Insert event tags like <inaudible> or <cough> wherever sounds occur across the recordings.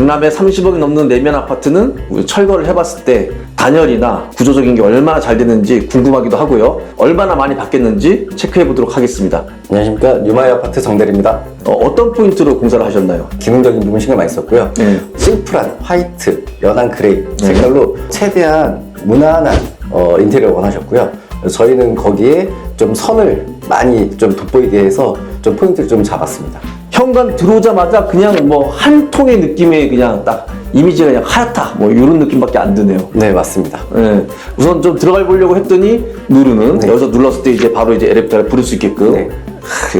강남에 30억이 넘는 내면 아파트는 철거를 해봤을 때 단열이나 구조적인 게 얼마나 잘 됐는지 궁금하기도 하고요. 얼마나 많이 바뀌었는지 체크해 보도록 하겠습니다. 안녕하십니까 뉴마이 아파트 정대리입니다. 어, 떤 포인트로 공사를 하셨나요? 기능적인 부분 신경 많이 썼고요. 네. 심플한 화이트, 연한 그레이 색깔로 최대한 무난한 어, 인테리어를 원하셨고요. 저희는 거기에 좀 선을 많이 좀 돋보이게 해서 좀 포인트를 좀 잡았습니다. 현관 들어오자마자 그냥 뭐 한 통의 느낌의 그냥 딱 이미지가 그냥 하얗다 뭐 이런 느낌밖에 안 드네요. 네 맞습니다. 예, 우선 좀 들어가 보려고 했더니 누르는 네. 여기서 눌렀을 때 이제 바로 이제 엘리베이터를 부를 수 있게끔 네.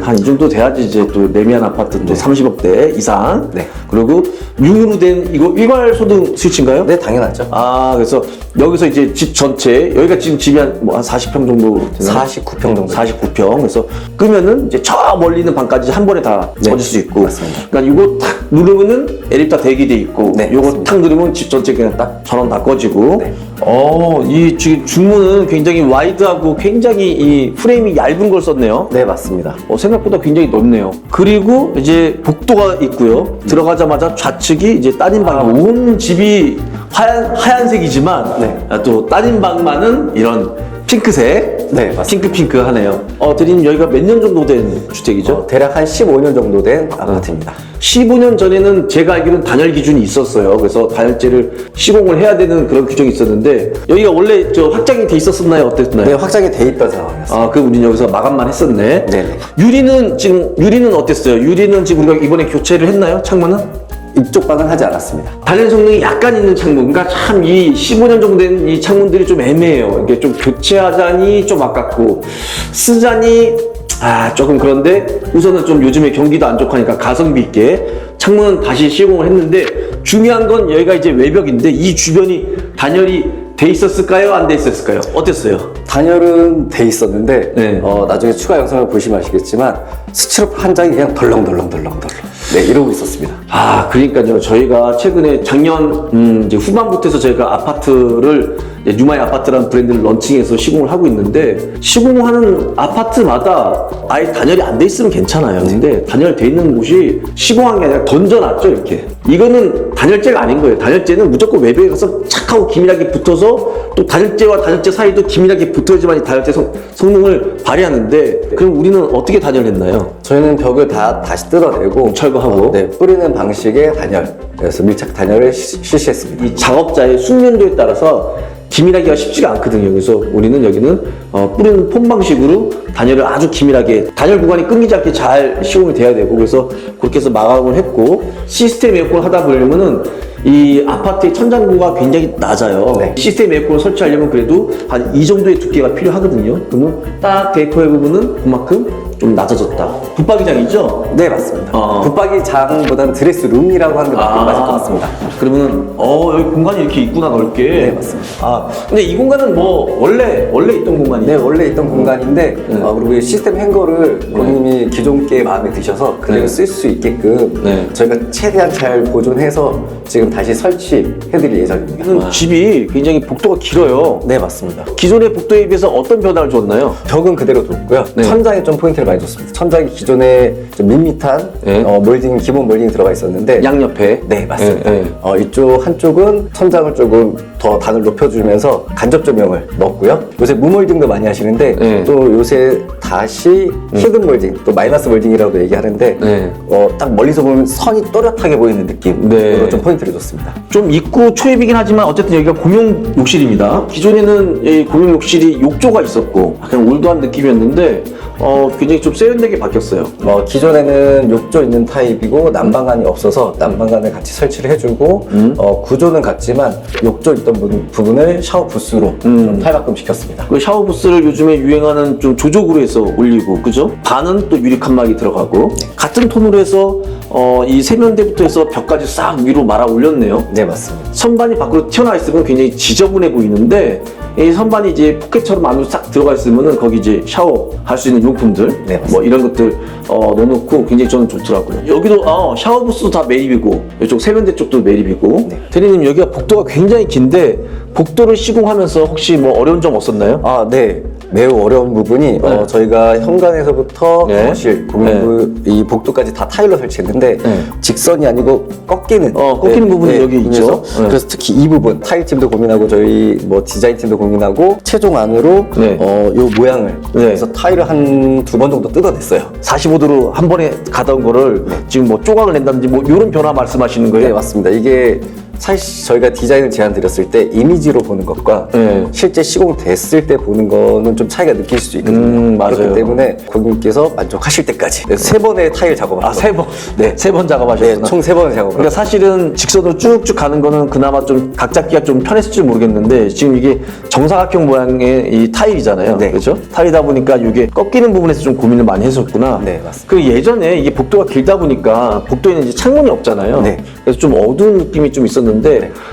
한 이 정도 돼야지 이제 또 레미안 아파트 또 30억대 이상 네. 그리고 융으로 된 이거 일괄 소등 스위치인가요? 네 당연하죠. 아 그래서 여기서 이제 집 전체 여기가 지금 집이 한 뭐한 40평 정도 되나요? 49평 정도. 49평. 그래서 끄면은 이제 저 멀리 있는 방까지 한 번에 다 네, 꺼질 수 있고. 맞습니다. 그러니까 이거 탁 누르면은 엘리베이터 대기 돼 있고. 네, 요거 맞습니다. 탁 누르면 집 전체 그냥 딱 전원 다 꺼지고. 네. 어, 이 지금 중문은 굉장히 와이드하고 굉장히 이 프레임이 얇은 걸 썼네요. 네 맞습니다. 어, 생각보다 굉장히 넓네요. 그리고 이제 복도가 있고요. 들어가자마자 좌측이 이제 따님 방이 온 집이 하얀 하얀색이지만 네. 아, 또 따님 방만은 이런 핑크색, 네, 맞습니다. 핑크 핑크 하네요. 어, 대리님 여기가 몇 년 정도 된 주택이죠? 어, 대략 한 15년 정도 된 아파트입니다. 15년 전에는 제가 알기로는 단열 기준이 있었어요. 그래서 단열재를 시공을 해야 되는 그런 규정이 있었는데 여기가 원래 저 확장이 돼 있었었나요? 어땠나요? 네 확장이 돼 있던 상황이었습니다. 아, 그 우리는 여기서 마감만 했었네. 네네. 유리는 지금 유리는 어땠어요? 유리는 지금 우리가 이번에 교체를 했나요? 창문은? 이쪽 방은 하지 않았습니다. 단열 성능이 약간 있는 창문. 그러니까 참 이 15년 정도 된 이 창문들이 좀 애매해요. 이게 좀 교체하자니 좀 아깝고 쓰자니 아 조금 그런데 우선은 좀 요즘에 경기도 안 좋고 하니까 가성비 있게 창문은 다시 시공을 했는데 중요한 건 여기가 이제 외벽인데 이 주변이 단열이 돼 있었을까요? 안 돼 있었을까요? 어땠어요? 단열은 돼 있었는데 네. 어, 나중에 추가 영상을 보시면 아시겠지만 스티로폼 한 장이 그냥 덜렁덜렁덜렁덜렁 네 이러고 있었습니다. 아, 그러니까요. 저희가 최근에 작년 음, 이제 후반부터 해서 저희가 아파트를 뉴마이 아파트라는 브랜드를 런칭해서 시공을 하고 있는데 시공하는 아파트마다 아예 단열이 안 돼 있으면 괜찮아요. 근데 단열돼 있는 곳이 시공한 게 아니라 던져놨죠, 이렇게. 이거는 단열재가 아닌 거예요. 단열재는 무조건 외벽에 가서 착 하고 기밀하게 붙어서 또 단열재와 단열재 사이도 기밀하게 붙어야지만 이 단열재 성, 성능을 발휘하는데 그럼 우리는 어떻게 단열했나요? 저희는 벽을 다 다시 뜯어내고 철거하고? 네 뿌리는 방식의 단열 그래서 밀착 단열을 시- 실시했습니다. 이 작업자의 숙련도에 따라서 기밀하기가 쉽지가 않거든요. 그래서 우리는 여기는 어, 뿌리는 폼 방식으로 단열을 아주 기밀하게 단열 구간이 끊기지 않게 잘 시공이 돼야 되고 그래서 그렇게 해서 마감을 했고 시스템 에어컨을 하다 보려면은 이 아파트의 천장고가 굉장히 낮아요. 네. 시스템 에어컨을 설치하려면 그래도 한 이 정도의 두께가 필요하거든요. 그러면 딱 데이터의 부분은 그만큼 좀 낮아졌다. 붙박이장이죠? 네 맞습니다. 어. 붙박이 장보다는 드레스 룸이라고 하는 게 맞- 맞을 것 같습니다. 그러면은 어 여기 공간이 이렇게 있구나 넓게. 네, 맞습니다. 아 근데 이 공간은 뭐 원래 원래 있던 공간이죠. 네 원래 있던 공간인데 네. 어, 그리고 이 시스템 행거를 고객님이 기존 게 마음에 드셔서 그대로 네. 쓸 수 있게끔 네. 저희가 최대한 잘 보존해서 지금 다시 설치해드릴 예정입니다. 이는 집이 굉장히 복도가 길어요. 네 맞습니다. 기존의 복도에 비해서 어떤 변화를 줬나요? 벽은 그대로 뒀고요. 네. 천장에 좀 포인트를 많이 줬습니다. 천장이 기존에 좀 밋밋한 네. 어, 몰딩 기본 몰딩이 들어가 있었는데 양옆에. 네 맞습니다. 네, 네. 어, 이쪽 한쪽은 천장을 조금 더 단을 높여주면서 간접 조명을 넣었고요. 요새 무몰딩도 많이 하시는데 네. 또 요새 다시 히든 몰딩 또 마이너스 몰딩이라고 얘기하는데 네. 어, 딱 멀리서 보면 선이 또렷하게 보이는 느낌으로 네. 좀 포인트를 줬습니다. 좀 입구 초입이긴 하지만 어쨌든 여기가 공용 욕실입니다. 기존에는 이 공용 욕실이 욕조가 있었고 약간 올드한 느낌이었는데 어 굉장히 좀 세련되게 바뀌었어요. 어, 기존에는 욕조 있는 타입이고 난방관이 없어서 난방관을 같이 설치를 해주고 음. 어, 구조는 같지만 욕조 있던 부분, 부분을 샤워 부스로 음. 좀 탈바꿈 시켰습니다. 그 샤워 부스를 요즘에 유행하는 좀 조적으로 해서 올리고 그죠? 반은 또 유리 칸막이 들어가고 같은 톤으로 해서 어, 이 세면대부터 해서 벽까지 싹 위로 말아 올렸네요. 네 맞습니다. 선반이 밖으로 튀어나와 있으면 굉장히 지저분해 보이는데 이 선반이 이제 포켓처럼 안으로 싹 들어가 있으면은 거기 이제 샤워 할 수 있는 용품들 네. 뭐 이런 것들 어, 넣어놓고 굉장히 저는 좋더라고요. 여기도 어, 샤워 부스도 다 매립이고 이쪽 세면대 쪽도 매립이고 네. 대리님 여기가 복도가 굉장히 긴데 복도를 시공하면서 혹시 뭐 어려운 점 없었나요? 아, 네. 매우 어려운 부분이 어, 저희가 현관에서부터 네. 거실, 고민부 이 복도까지 다 타일로 설치했는데 네. 직선이 아니고 꺾이는 어, 꺾이는 부분이 여기 있죠. 부분에서 네. 그래서 특히 이 부분 타일 팀도 고민하고 저희 뭐 디자인 팀도 고민하고 최종 안으로 네. 어, 요 모양을 네. 그래서 타일을 한 두 번 정도 뜯어냈어요. 45도로 한 번에 가던 거를 지금 뭐 조각을 낸다든지 뭐 이런 변화 말씀하시는 거예요? 네 맞습니다. 이게 사실 저희가 디자인을 제안 드렸을 때 이미지로 보는 것과 네. 실제 시공됐을 때 보는 거는 좀 차이가 느낄 수 있거든요. 음, 맞아요. 그렇기 때문에 고객님께서 만족하실 때까지 네, 세 번의 타일 작업을 아, 세 번. 네. 세 번 작업하셨구나. 네, 총 세 번의 작업을 그러니까 사실은 직선으로 쭉쭉 가는 거는 그나마 좀 각 잡기가 좀 편했을지 모르겠는데 지금 이게 정사각형 모양의 이 타일이잖아요. 네. 그렇죠? 타일이다 보니까 이게 꺾이는 부분에서 좀 고민을 많이 했었구나. 네, 맞습니다. 그 예전에 이게 복도가 길다 보니까 복도에는 이제 창문이 없잖아요. 네. 그래서 좀 어두운 느낌이 좀 있었는데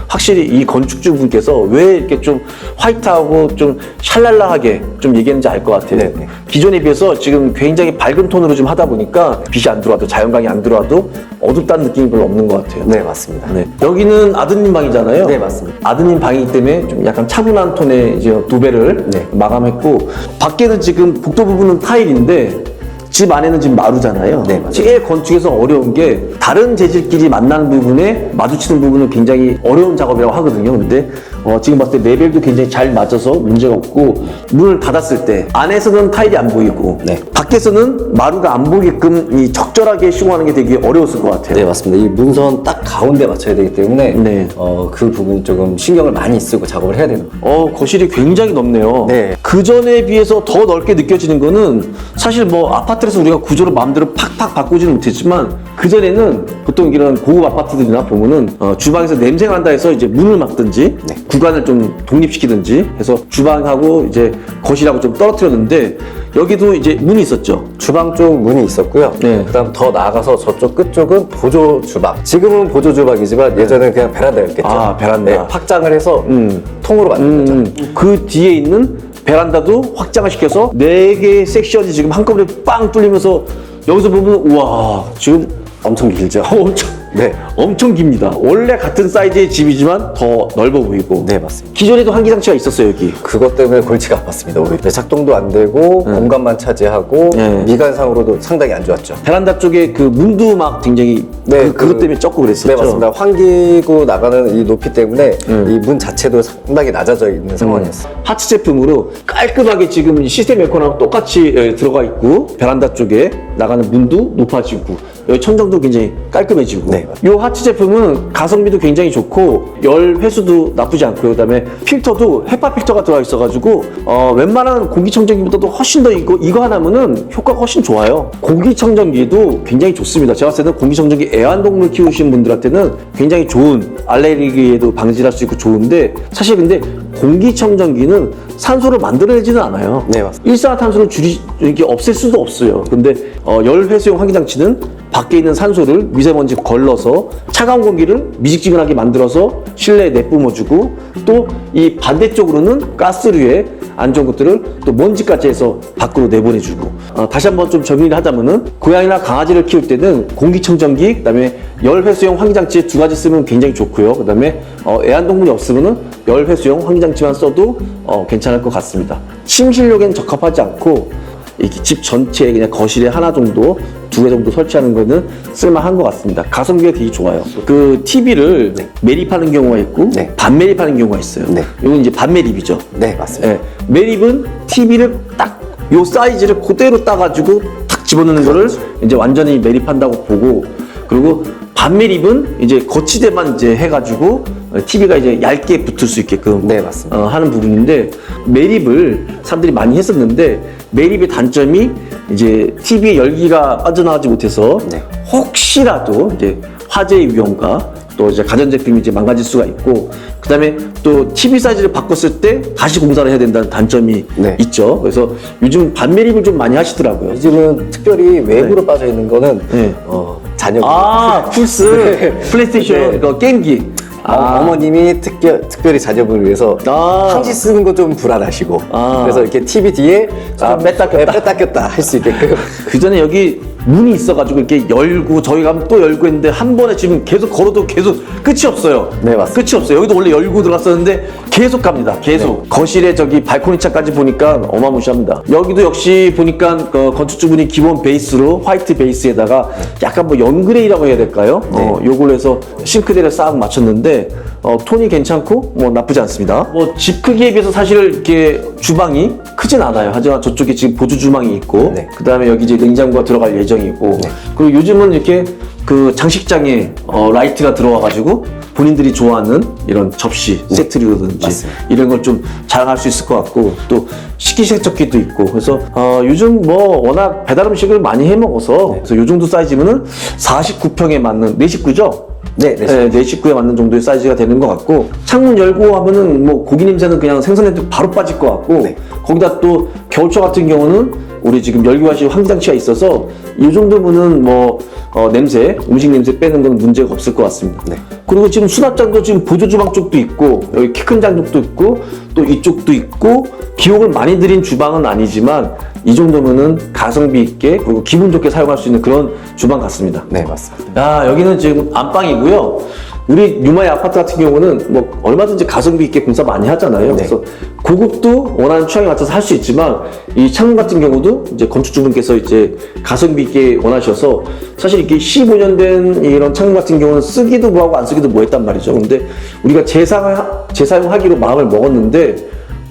확실히 이 건축주 분께서 왜 이렇게 좀 화이트하고 좀 샬랄라하게 좀 얘기했는지 알 것 같아요. 네, 네. 기존에 비해서 지금 굉장히 밝은 톤으로 좀 하다 보니까 빛이 안 들어와도 자연광이 안 들어와도 어둡다는 느낌이 별로 없는 것 같아요. 네 맞습니다. 네. 여기는 아드님 방이잖아요. 네, 맞습니다. 아드님 방이기 때문에 좀 약간 차분한 톤의 이제 도배를 네. 마감했고 밖에는 지금 복도 부분은 타일인데 집 안에는 지금 마루잖아요. 네, 맞아요. 제일 건축에서 어려운 게 다른 재질끼리 만나는 부분에 마주치는 부분은 굉장히 어려운 작업이라고 하거든요. 근데 어, 지금 봤을 때 레벨도 굉장히 잘 맞아서 문제가 없고 문을 닫았을 때 안에서는 타일이 안 보이고 네. 밖에서는 마루가 안 보이게끔 이 적절하게 시공하는 게 되게 어려웠을 것 같아요. 네 맞습니다. 이 문선 딱 가운데 맞춰야 되기 때문에 네. 어, 그 부분이 조금 신경을 많이 쓰고 작업을 해야 되는 거예요. 어, 거실이 굉장히 넓네요. 네. 그 전에 비해서 더 넓게 느껴지는 거는 사실 뭐 아파트에서 우리가 구조를 마음대로 팍팍 바꾸지는 못했지만 그 전에는 보통 이런 고급 아파트들이나 보면은 어, 주방에서 냄새가 난다 해서 이제 문을 막든지 네. 구간을 좀 독립시키든지 해서 주방하고 이제 거실하고 좀 떨어뜨렸는데 여기도 이제 문이 있었죠. 주방 쪽 문이 있었고요. 네. 그다음 더 나아가서 저쪽 끝 쪽은 보조 주방. 지금은 보조 주방이지만 예전에는 그냥 베란다였겠죠. 아, 베란다. 네, 확장을 해서 음. 통으로 만든 거죠. 음, 그 뒤에 있는 베란다도 확장을 시켜서 네 개의 섹션이 지금 한꺼번에 빵 뚫리면서 여기서 보면 우와 지금 엄청 길죠. 엄청 네. 엄청 깁니다. 원래 같은 사이즈의 집이지만 더 넓어 보이고. 네, 맞습니다. 기존에도 환기장치가 있었어요 여기. 그것 때문에 골치가 아팠습니다. 오히려 네, 작동도 안 되고 공간만 차지하고 네. 미관상으로도 상당히 안 좋았죠. 베란다 쪽에 그 문도 막 굉장히 네, 그, 그것 그- 때문에 쩍고 그랬었죠. 네 맞습니다. 환기구 나가는 이 높이 때문에 음. 이문 자체도 상당히 낮아져 있는 상황이었어요. 하츠 제품으로 깔끔하게 지금 시스템 에어컨하고 똑같이 예, 들어가 있고 베란다 쪽에 나가는 문도 높아지고 여기 천정도 굉장히 깔끔해지고 네, 이 하츠 제품은 가성비도 굉장히 좋고 열 회수도 나쁘지 않고요 그다음에 필터도 헤파 필터가 들어가 있어가지고 어, 웬만한 공기청정기보다도 훨씬 더 이거 이거 하나면은 효과가 훨씬 좋아요 공기청정기도 굉장히 좋습니다 제가 봤을 때는 공기청정기 애완동물 키우시는 분들한테는 굉장히 좋은 알레르기에도 방지할 수 있고 좋은데 사실 근데 공기청정기는 산소를 만들어내지는 않아요. 네, 맞습니다. 일산화탄소를 줄이 이렇게 없앨 수도 없어요. 근데 어, 열 회수용 환기장치는 밖에 있는 산소를 미세먼지 걸러서 차가운 공기를 미직지근하게 만들어서 실내에 내뿜어주고 또 이 반대쪽으로는 가스류에 안 좋은 것들을 또 먼지까지 해서 밖으로 내보내주고 어, 다시 한번 좀 정리를 하자면은 고양이나 강아지를 키울 때는 공기청정기 그다음에 열 회수용 환기장치 두 가지 쓰면 굉장히 좋고요. 그다음에 어, 애완동물이 없으면은 열 회수용 환기장치만 써도 어, 괜찮을 것 같습니다. 침실용엔 적합하지 않고 이렇게 집 전체에 그냥 거실에 하나 정도 두 개 정도 설치하는 거는 쓸만한 것 같습니다. 가성비가 되게 좋아요. 그 TV를 매립하는 경우가 있고 네. 반매립하는 경우가 있어요. 네. 이건 이제 반매립이죠. 네 맞습니다. 예, 매립은 TV를 딱 요 사이즈를 그대로 따가지고 탁 집어넣는 거를 이제 완전히 매립한다고 보고 그리고 반매립은 이제 거치대만 이제 해가지고 TV가 이제 얇게 붙을 수 있게끔 네, 맞습니다. 어, 하는 부분인데 매립을 사람들이 많이 했었는데 매립의 단점이 이제 TV에 열기가 빠져나가지 못해서 네. 혹시라도 이제 화재의 위험과 또 이제 가전제품이 이제 망가질 수가 있고 그다음에 또 TV 사이즈를 바꿨을 때 다시 공사를 해야 된다는 단점이 네. 있죠. 그래서 요즘 반매립을 좀 많이 하시더라고요. 요즘은 특별히 외부로 빠져 있는 거는 네. 어, 자녀 아, 플스 <laughs> 네. 플레이스테이션 네. 그 게임기. 어, 어머님이 특별, 특별히 자녀분을 위해서 아. 한지 쓰는 거 좀 불안하시고 아. 그래서 이렇게 TV 뒤에 좀 뺐다 꼈다. 네, 뺐다 꼈다 할 수 있게끔 그 전에 여기 문이 있어가지고 이렇게 열고 저희 가면 또 열고 했는데 한 번에 지금 계속 걸어도 계속 끝이 없어요. 네, 맞습니다. 끝이 없어요. 여기도 원래 열고 들어갔었는데 계속 갑니다. 계속. 거실에 저기 발코니 차까지 보니까 어마무시합니다. 여기도 역시 보니까 그 건축주분이 기본 베이스로 화이트 베이스에다가 약간 뭐 연그레이라고 해야 될까요? 어, 요걸로 해서 싱크대를 싹 맞췄는데 어, 톤이 괜찮고 뭐 나쁘지 않습니다. 뭐 집 크기에 비해서 사실 이렇게 주방이 크진 않아요. 하지만 저쪽에 지금 보조 주방이 있고 네. 그 다음에 여기 이제 냉장고가 들어갈 예정 이고 그리고 요즘은 이렇게 그 장식장에 어, 라이트가 들어와가지고 본인들이 좋아하는 이런 접시 세트류든지 네. 맞습니다. 이런 걸 좀 자랑할 수 있을 것 같고 또 식기세척기도 있고 그래서 어, 요즘 뭐 워낙 배달 음식을 많이 해 먹어서 그래서 요 정도 사이즈면은 49평에 맞는 내 식구죠. 네, 네. 네, 내 식구에 맞는 정도의 사이즈가 되는 것 같고 창문 열고 하면은 뭐 고기 냄새는 그냥 생선에도 바로 빠질 것 같고 네. 거기다 또 겨울철 같은 경우는 우리 지금 열기화실 환기장치가 있어서 이 정도면은 뭐 어, 냄새 음식 냄새 빼는 건 문제가 없을 것 같습니다. 네. 그리고 지금 수납장도 지금 보조 주방 쪽도 있고 여기 키 큰 장독도 있고 또 이쪽도 있고 비용을 많이 들인 주방은 아니지만 이 정도면은 가성비 있게 그리고 기분 좋게 사용할 수 있는 그런 주방 같습니다. 네, 맞습니다. 야 여기는 지금 안방이고요. 우리 뉴마의 아파트 같은 경우는 뭐 얼마든지 가성비 있게 공사 많이 하잖아요. 네. 그래서 고급도 원하는 취향에 맞춰서 할 수 있지만 이 창문 같은 경우도 이제 건축주분께서 이제 가성비 있게 원하셔서 사실 이렇게 15년 된 이런 창문 같은 경우는 쓰기도 뭐하고 안 쓰기도 뭐했단 말이죠. 근데 우리가 재사용 재사용하기로 마음을 먹었는데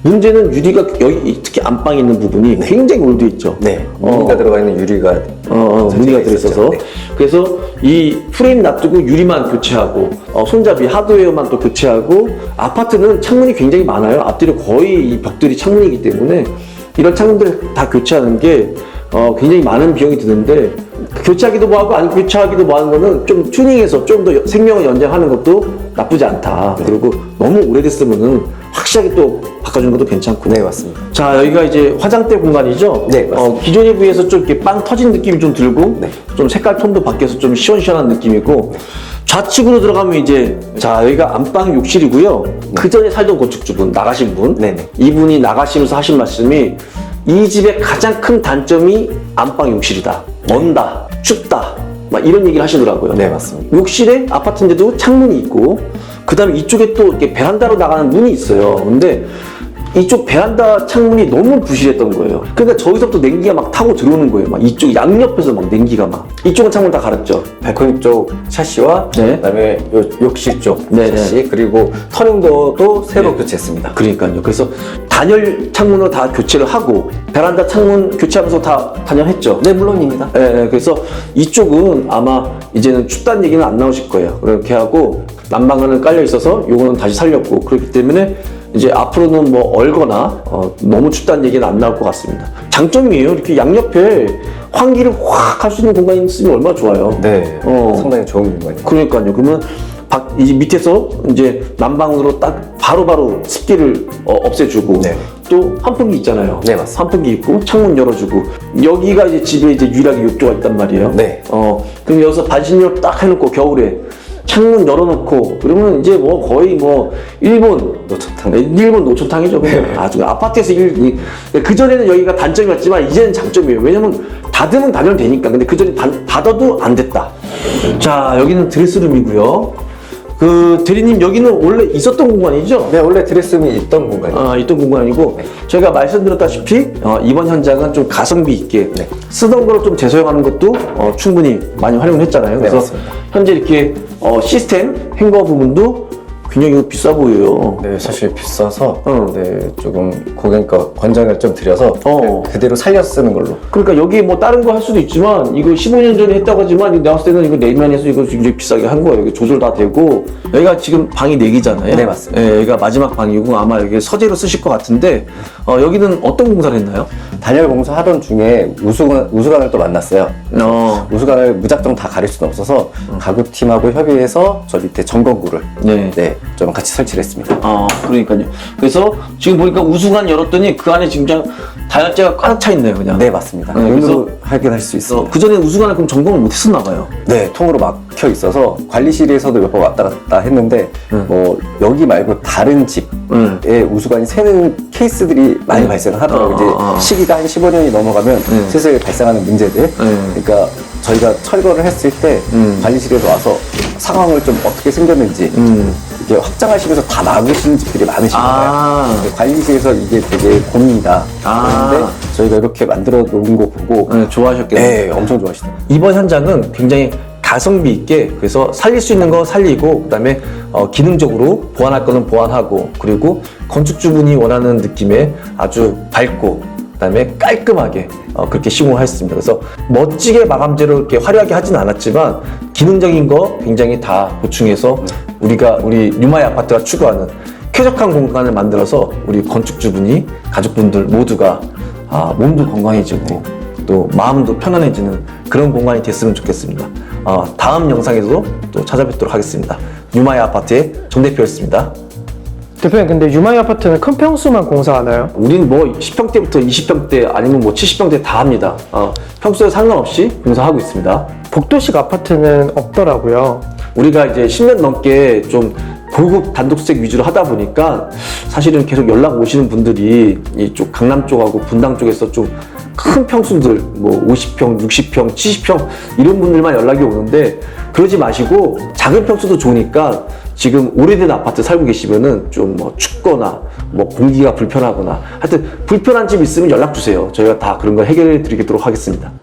문제는 유리가 여기 특히 안방에 있는 부분이 굉장히 올드 있죠. 네, 어. 무늬가 들어가 있는 유리가 어, 어, 무늬가 들어있어서 네. 그래서 이 프레임 놔두고 유리만 교체하고 어, 손잡이 하드웨어만 또 교체하고 아파트는 창문이 굉장히 많아요 앞뒤로 거의 이 벽들이 창문이기 때문에 이런 창문들을 다 교체하는 게 어, 굉장히 많은 비용이 드는데 교체하기도 뭐하고 안 교체하기도 뭐하는 거는 좀 튜닝해서 좀 더 생명을 연장하는 것도 나쁘지 않다 그리고 너무 오래됐으면은 확실하게 또 바꿔주는 것도 괜찮고 네, 맞습니다. 자 여기가 이제 화장대 공간이죠. 네, 맞습니다. 어, 기존에 비해서 좀 이렇게 빵 터진 느낌이 좀 들고 네. 좀 색깔 톤도 바뀌어서 좀 시원시원한 느낌이고 좌측으로 들어가면 이제 자 여기가 안방 욕실이고요. 그 전에 살던 건축주분 나가신 분, 네. 네네. 이분이 나가시면서 하신 말씀이 이 집의 가장 큰 단점이 안방 욕실이다. 먼다, 춥다, 막 이런 얘기를 하시더라고요. 네, 맞습니다. 욕실에 아파트인데도 창문이 있고 그다음에 이쪽에 또 이렇게 베란다로 나가는 문이 있어요. 근데 이쪽 베란다 창문이 너무 부실했던 거예요. 그러니까 저기서부터 냉기가 막 타고 들어오는 거예요. 막 이쪽 양옆에서 막 냉기가 막 이쪽은 창문 다 갈았죠. 발코니 쪽 샤시와 네. 그다음에 요 욕실 쪽 네, 샤시 그리고 터닝도도 새로 교체했습니다. 그러니까요. 그래서 단열 창문으로 다 교체를 하고 베란다 창문 교체하면서 다 단열했죠. 네, 물론입니다. 예, 예, 그래서 이쪽은 아마 이제는 춥다는 얘기는 안 나오실 거예요. 그렇게 하고 난방관은 깔려 있어서 요거는 다시 살렸고 그렇기 때문에 이제 앞으로는 뭐 얼거나 어, 너무 춥다는 얘기는 안 나올 것 같습니다. 장점이에요. 이렇게 양옆에 환기를 확 할 수 있는 공간이 있으면 얼마나 좋아요. 네, 어. 상당히 좋은 공간이에요. 그러니까요. 그러면 밖, 이 밑에서 이제 난방으로 딱 바로 바로 습기를 어, 없애주고 네. 또 환풍기 있잖아요. 네, 맞습니다. 환풍기 있고 창문 열어주고 여기가 이제 집에 이제 유일하게 욕조가 있단 말이에요. 네. 어 그럼 여기서 반신욕 딱 해놓고 겨울에 창문 열어놓고 그러면 이제 뭐 거의 뭐 일본 노천탕. 네, 일본 노천탕이죠. 그냥 아주 아파트에서 일, 그 전에는 여기가 단점이었지만 이제는 장점이에요. 왜냐면 닫으면 닫으면 되니까. 근데 그 전에 닫아도 안 됐다. 자 여기는 드레스룸이고요. 그 대리님 여기는 원래 있었던 공간이죠? 네, 원래 드레스룸이 있던 공간이에요. 아, 있던 공간이고 저희가 말씀드렸다시피 어, 이번 현장은 좀 가성비 있게 네. 쓰던 거를 좀 재사용하는 것도 어, 충분히 많이 활용을 했잖아요. 그래서 맞습니다. 현재 이렇게 어, 시스템 행거 부분도 굉장히 비싸 보여요. 네, 사실 비싸서 어. 네, 조금 고객과 권장을 좀 드려서 어. 그대로 살려 쓰는 걸로. 그러니까 여기 뭐 다른 거 할 수도 있지만 이거 15년 전에 했다고 하지만 내가 봤을 때는 이거 내면에서 이거 굉장히 비싸게 한 거예요. 여기 조절 다 되고 여기가 지금 방이 4개잖아요. 네, 맞습니다. 예, 여기가 마지막 방이고 아마 여기 서재로 쓰실 것 같은데 어, 여기는 어떤 공사를 했나요? 단열 공사 하던 중에 우수관, 우수관을 또 만났어요. 어, 우수관을 무작정 다 가릴 수는 없어서 가구팀하고 협의해서 저 밑에 점검구를 네. 네, 좀 같이 설치를 했습니다. 아, 그러니까요. 그래서 지금 보니까 우수관 열었더니 그 안에 진짜 다혈제가 가득 차 있네요, 그냥. 네 맞습니다. 네, 눈으로 확인할 수 있습니다. 그 전에 우수관을 그럼 점검을 못 했었나 봐요. 네, 통으로 막혀 있어서 관리실에서도 몇 번 왔다 갔다 했는데 뭐 여기 말고 다른 집에 음. 우수관이 새는 케이스들이 많이 발생을 하더라고요. 어, 이제 어, 어. 시기가 한 15년이 넘어가면 음. 슬슬 발생하는 문제들. 그러니까 저희가 철거를 했을 때 음. 관리실에도 와서 상황을 좀 어떻게 생겼는지 음. 이게 확장하시면서 다 막으시는 집들이 많으신 거예요. 아. 근데 관리실에서 이게 되게 고민이다. 아. 그런데 저희가 이렇게 만들어 놓은 거 보고 네, 좋아하셨겠네요. 네, 엄청 좋아하시더라고요. 이번 현장은 굉장히 가성비 있게 그래서 살릴 수 있는 거 살리고 그다음에 어, 기능적으로 보완할 거는 보완하고 그리고 건축주분이 원하는 느낌의 아주 밝고 그다음에 깔끔하게 어, 그렇게 시공을 했습니다. 그래서 멋지게 마감재로 이렇게 화려하게 하진 않았지만 기능적인 거 굉장히 다 보충해서 우리가 우리 뉴마이 아파트가 추구하는 쾌적한 공간을 만들어서 우리 건축주분이 가족분들 모두가 아, 몸도 건강해지고 또 마음도 편안해지는 그런 공간이 됐으면 좋겠습니다. 어, 다음 영상에서도 또 찾아뵙도록 하겠습니다. 뉴마이 아파트의 정 대표였습니다. 대표님 근데 유마이 아파트는 큰 평수만 공사하나요? 우리는 뭐 10평대부터 20평대 아니면 뭐 70평대 다 합니다. 어, 평소에 상관없이 공사하고 있습니다. 복도식 아파트는 없더라고요. 우리가 이제 10년 넘게 좀 고급 단독주택 위주로 하다 보니까 사실은 계속 연락 오시는 분들이 이쪽 강남 쪽하고 분당 쪽에서 좀 큰 평수들 뭐 50평, 60평, 70평 이런 분들만 연락이 오는데 그러지 마시고 작은 평수도 좋으니까 지금 오래된 아파트 살고 계시면은 좀 뭐 춥거나 뭐 공기가 불편하거나 하여튼 불편한 집 있으면 연락 주세요. 저희가 다 그런 거 해결해 드리도록 하겠습니다.